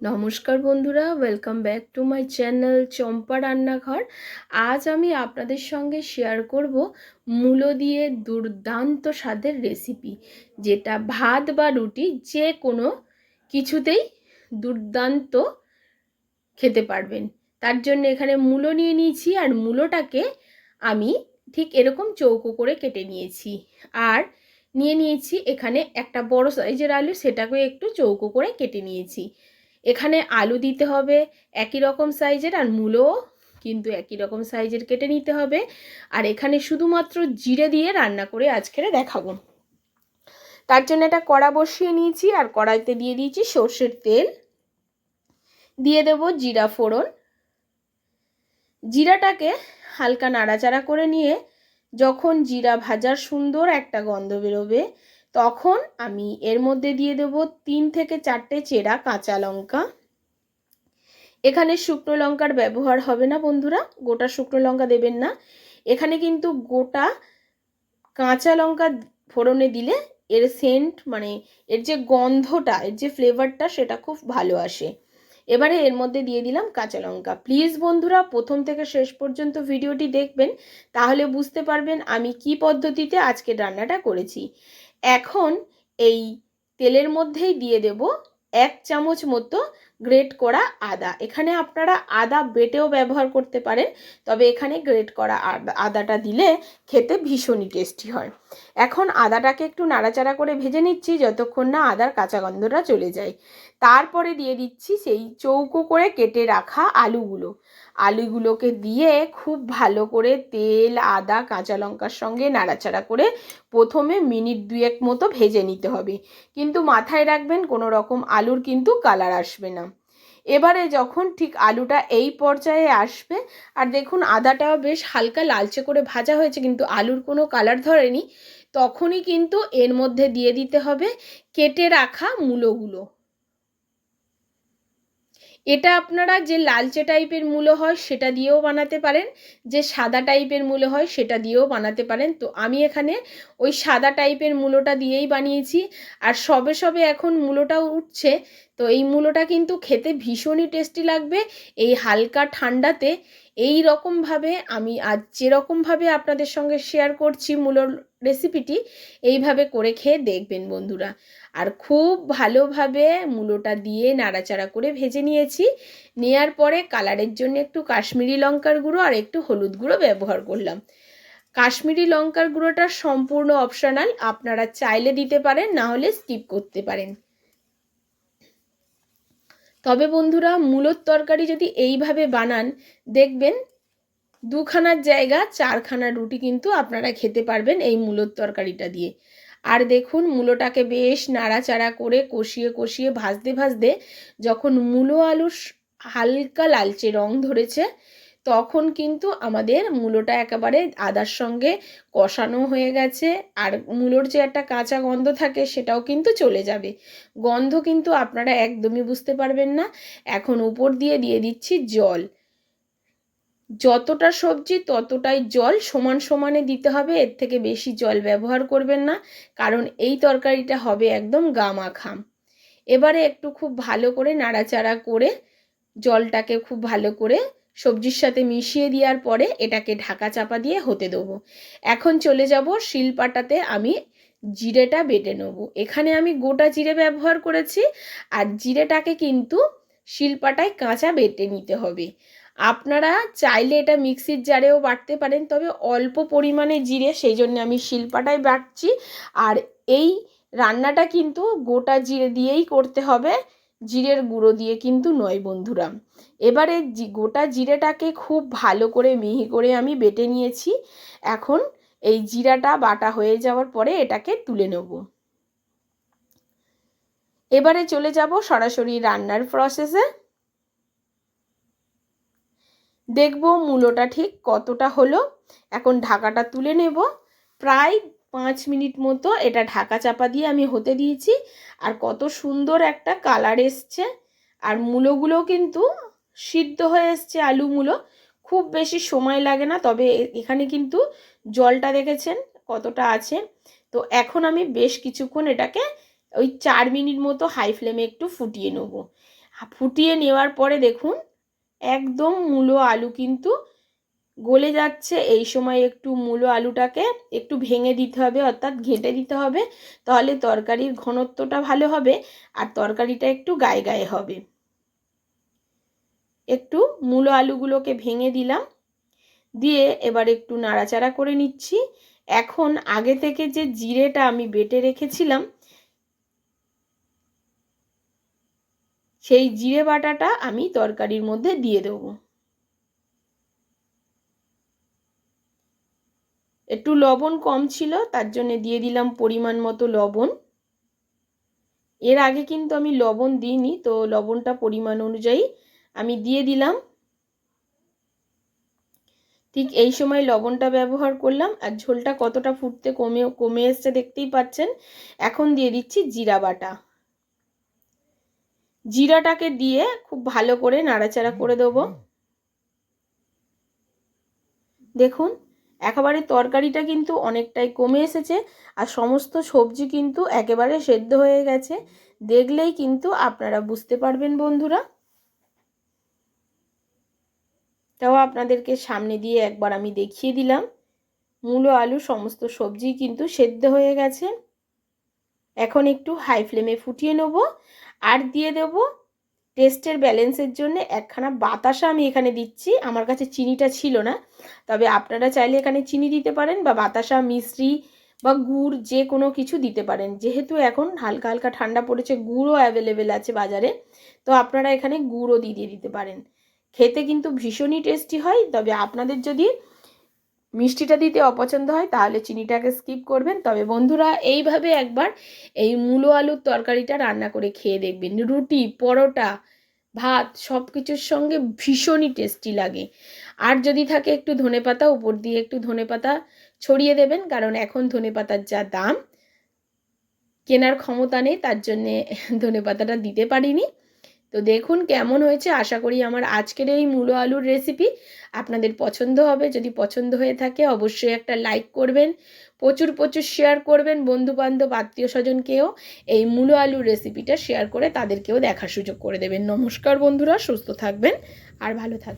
নমস্কার বন্ধুরা welcome back to my channel Champa রান্নাঘর। আজ আমি আপনাদের সঙ্গে শেয়ার করব মূলো দিয়ে দুর্দান্ত স্বাদের রেসিপি যেটা ভাত বা রুটি যে কোনো কিছুতেই দুর্দান্ত খেতে পারবেন। তার জন্য এখানে মূলো নিয়ে নিয়েছি, আর মূলোটাকে আমি ঠিক এরকম চৌকো করে কেটে নিয়েছি। আর নিয়ে নিয়েছি এখানে একটা বড় সাইজের আলু, সেটাকে একটু চৌকো করে কেটে নিয়েছি। এখানে আলু দিতে হবে একই রকম সাইজের আর মূলও কিন্তু একই রকম সাইজের কেটে নিতে হবে। আর এখানে শুধুমাত্র জিরে দিয়ে রান্না করে আজকের দেখাবো। তার জন্য একটা কড়া বসিয়ে নিয়েছি আর কড়াইতে দিয়ে দিয়েছি সর্ষের তেল। দিয়ে দেব জিরা ফোড়ন। জিরাটাকে হালকা নাড়াচাড়া করে নিয়ে যখন জিরা ভাজার সুন্দর একটা গন্ধ বেরোবে তখন আমি এর মধ্যে দিয়ে দেব তিন থেকে চারটে চেরা কাঁচা লঙ্কা। এখানে শুকনো লঙ্কার ব্যবহার হবে না বন্ধুরা, গোটা শুকনো লঙ্কা দেবেন না। এখানে কিন্তু গোটা কাঁচা লঙ্কা ফোড়নে দিলে এর সেন্ট মানে এর যে গন্ধটা, এর যে ফ্লেভারটা সেটা খুব ভালো আসে। এবারে এর মধ্যে দিয়ে দিলাম কাঁচা লঙ্কা। প্লিজ বন্ধুরা, প্রথম থেকে শেষ পর্যন্ত ভিডিওটি দেখবেন, তাহলে বুঝতে পারবেন আমি কি পদ্ধতিতে আজকে রান্নাটা করেছি। এখন এই তেলের মধ্যেই দিয়ে দেব এক চামচ মতো গ্রেট করা আদা। এখানে আপনারা আদা বেটেও ব্যবহার করতে পারেন, তবে এখানে গ্রেট করা আদাটা দিলে খেতে ভীষণই টেস্টি হয়। এখন আদাটাকে একটু নাড়াচাড়া করে ভেজে নিচ্ছি, যতক্ষণ না আদার কাঁচা গন্ধটা চলে যায়। তারপরে দিয়ে দিচ্ছি সেই চৌকো করে কেটে রাখা আলুগুলো। আলুগুলোকে দিয়ে খুব ভালো করে তেল, আদা, কাঁচা লঙ্কার সঙ্গে নাড়াচাড়া করে প্রথমে মিনিট দুয়েক মতো ভেজে নিতে হবে। কিন্তু মাথায় রাখবেন, কোনো রকম আলুর কিন্তু কালার আসবে না। এবারে যখন ঠিক আলুটা এই পর্যায়ে আসবে, আর দেখুন আদাটাও বেশ হালকা লালচে করে ভাজা হয়েছে, কিন্তু আলুর কোনো কালার ধরেনি, তখনই কিন্তু এর মধ্যে দিয়ে দিতে হবে কেটে রাখা মূলোগুলো। এটা আপনারা যে লালচে টাইপের মূলো হয় সেটা দিয়েও বানাতে পারেন, যে সাদা টাইপের মূলো হয় সেটা দিয়েও বানাতে পারেন। তো আমি এখানে ওই সাদা টাইপের মূলোটা দিয়েই বানিয়েছি। আর সবে সবে এখন মূলোটাও উঠছে, তো এই মূলোটা কিন্তু খেতে ভীষণই টেস্টি লাগবে। এই হালকা ঠান্ডাতে এই রকমভাবে আমি আজ যেরকমভাবে আপনাদের সঙ্গে শেয়ার করছি মূলোর রেসিপিটি, এইভাবে করে খেয়ে দেখবেন বন্ধুরা। আর খুব ভালোভাবে মূলোটা দিয়ে নাড়াচাড়া করে ভেজে নিয়েছি। নেয়ার পরে কালারের জন্য একটু কাশ্মীরি লঙ্কার গুঁড়ো আর একটু হলুদ গুঁড়ো ব্যবহার করলাম। কাশ্মীরি লঙ্কার গুঁড়োটা সম্পূর্ণ অপশনাল আপনারা চাইলে দিতে পারেন, না হলে স্কিপ করতে পারেন। তবে বন্ধুরা, মূলোর তরকারি যদি এইভাবে বানান, দেখবেন দুখানার জায়গা, চারখানা রুটি কিন্তু আপনারা খেতে পারবেন এই মূলোর তরকারিটা দিয়ে। আর দেখুন, মূলোটাকে বেশ নাড়াচাড়া করে কষিয়ে কষিয়ে ভাজতে ভাজতে যখন মূলো আলু হালকা লালচে রং ধরেছে, তখন কিন্তু আমাদের মূলোটা একেবারে আদার সঙ্গে কষানো হয়ে গেছে। আর মূলোর যে একটা কাঁচা গন্ধ থাকে, সেটাও কিন্তু চলে যাবে। গন্ধ কিন্তু আপনারা একদমই বুঝতে পারবেন না। এখন উপর দিয়ে দিয়ে দিচ্ছি জল। যতটা সবজি ততটাই জল সমান সমানে দিতে হবে। এর থেকে বেশি জল ব্যবহার করবেন না, কারণ এই তরকারিটা হবে একদম গামাখাম। এবারে একটু খুব ভালো করে নাড়াচাড়া করে জলটাকে খুব ভালো করে সবজির সাথে মিশিয়ে দেওয়ার পরে এটাকে ঢাকা চাপা দিয়ে হতে দেবো। এখন চলে যাব শিলপাটাতে আমি জিরেটা বেটে নেব। এখানে আমি গোটা জিরে ব্যবহার করেছি, আর জিরেটাকে কিন্তু শিলপাটায় কাঁচা বেটে নিতে হবে। আপনারা চাইলে এটা মিক্সির জারেও বাটতে পারেন, তবে অল্প পরিমাণে জিরে সেই জন্য আমি শিলপাটায় বাটছি। আর এই রান্নাটা কিন্তু গোটা জিরে দিয়েই করতে হবে, জিরের গুঁড়ো দিয়ে কিন্তু নয় বন্ধুরা। এবারে গোটা জিরেটাকে খুব ভালো করে মিহি করে আমি বেটে নিয়েছি। এখন এই জিরাটা বাটা হয়ে যাওয়ার পরে এটাকে তুলে নেব। এবারে চলে যাব সরাসরি রান্নার প্রসেসে দেখব মূলোটা ঠিক কতটা হলো। এখন ঢাকাটা তুলে নেব। প্রায় পাঁচ মিনিট মতো এটা ঢাকা চাপা দিয়ে আমি হতে দিয়েছি। আর কত সুন্দর একটা কালার এসছে। আর মূলোগুলো কিন্তু সিদ্ধ হয়ে এসছে আলু মূলো। খুব বেশি সময় লাগে না, তবে এখানে কিন্তু জলটা দেখেছেন কতটা আছে। তো এখন আমি বেশ কিছুক্ষণ এটাকে ওই চার মিনিট মতো হাই ফ্লেমে একটু ফুটিয়ে নেব। ফুটিয়ে নেওয়ার পরে দেখুন একদম মূলো আলু কিন্তু গলে যাচ্ছে। এই সময় একটু মূলো আলুটাকে একটু ভেঙে দিতে হবে, অর্থাৎ ঘেঁটে দিতে হবে, তাহলে তরকারির ঘনত্বটা ভালো হবে আর তরকারিটা একটু গায়ে গায়ে হবে। একটু মূলো আলুগুলোকে ভেঙে দিলাম, দিয়ে এবার একটু নাড়াচাড়া করে নিচ্ছি। এখন আগে থেকে যে জিরেটা আমি বেটে রেখেছিলাম সেই জিরে বাটাটা আমি তরকারির মধ্যে দিয়ে দেব। একটু লবণ কম ছিল, তার জন্য দিয়ে দিলাম পরিমাণ মতো লবণ। এর আগে কিন্তু আমি লবণ দিইনি, তো লবণটা পরিমাণ অনুযায়ী আমি দিয়ে দিলাম। ঠিক এই সময় লবণটা ব্যবহার করলাম, আর ঝোলটা কতটা ফুটতে কমে কমে এসছে দেখতেই পাচ্ছেন। এখন দিয়ে দিচ্ছি জিরা বাটা। জিরাটাকে দিয়ে খুব ভালো করে নাড়াচাড়া করে দেবো। দেখুন একেবারে তরকারিটা কিন্তু অনেকটাই কমে এসেছে আর সমস্ত সবজি কিন্তু একেবারে সেদ্ধ হয়ে গেছে। দেখলেই কিন্তু আপনারা বুঝতে পারবেন বন্ধুরা। তাও আপনাদেরকে সামনে দিয়ে একবার আমি দেখিয়ে দিলাম। মূলো আলু সমস্ত সবজি কিন্তু সেদ্ধ হয়ে গেছে। এখন একটু হাই ফ্লেমে ফুটিয়ে নেব আর দিয়ে দেব টেস্টের ব্যালেন্সের জন্য একখানা বাতাসা আমি এখানে দিচ্ছি। আমার কাছে চিনিটা ছিল না, তবে আপনারা চাইলে এখানে চিনি দিতে পারেন বা বাতাসা, মিশ্রি বা গুড় যে কোনো কিছু দিতে পারেন। যেহেতু এখন হালকা হালকা ঠান্ডা পড়েছে, গুড়ও অ্যাভেলেবেল আছে বাজারে, তো আপনারা এখানে গুড়ও দিয়ে দিতে পারেন। খেতে কিন্তু ভীষণই টেস্টি হয়, তবে আপনাদের যদি মিষ্টিটা দিতে অপছন্দ হয়, তাহলে চিনিটাকে স্কিপ করবেন। তবে বন্ধুরা, এইভাবে একবার এই মূলো আলুর তরকারিটা রান্না করে খেয়ে দেখবেন। রুটি, পরোটা, ভাত সব কিছুর সঙ্গে ভীষণই টেস্টি লাগে। আর যদি থাকে একটু ধনে পাতা, উপর দিয়ে একটু ধনে পাতা ছড়িয়ে দেবেন, কারণ এখন ধনে পাতার যা দাম, কেনার ক্ষমতা নেই, তার জন্যে ধনে পাতাটা দিতে পারিনি। তো দেখুন কেমন হয়েছে। আশা করি আমার আজকের এই মূলো আলুর রেসিপি আপনাদের পছন্দ হবে। যদি পছন্দ হয়ে থাকে অবশ্যই একটা লাইক করবেন, প্রচুর প্রচুর শেয়ার করবেন বন্ধুবান্ধব আত্মীয় স্বজনকেও এই মূলো আলুর রেসিপিটা শেয়ার করে তাদেরকেও দেখার সুযোগ করে দেবেন। নমস্কার বন্ধুরা, সুস্থ থাকবেন আর ভালো থাকবেন।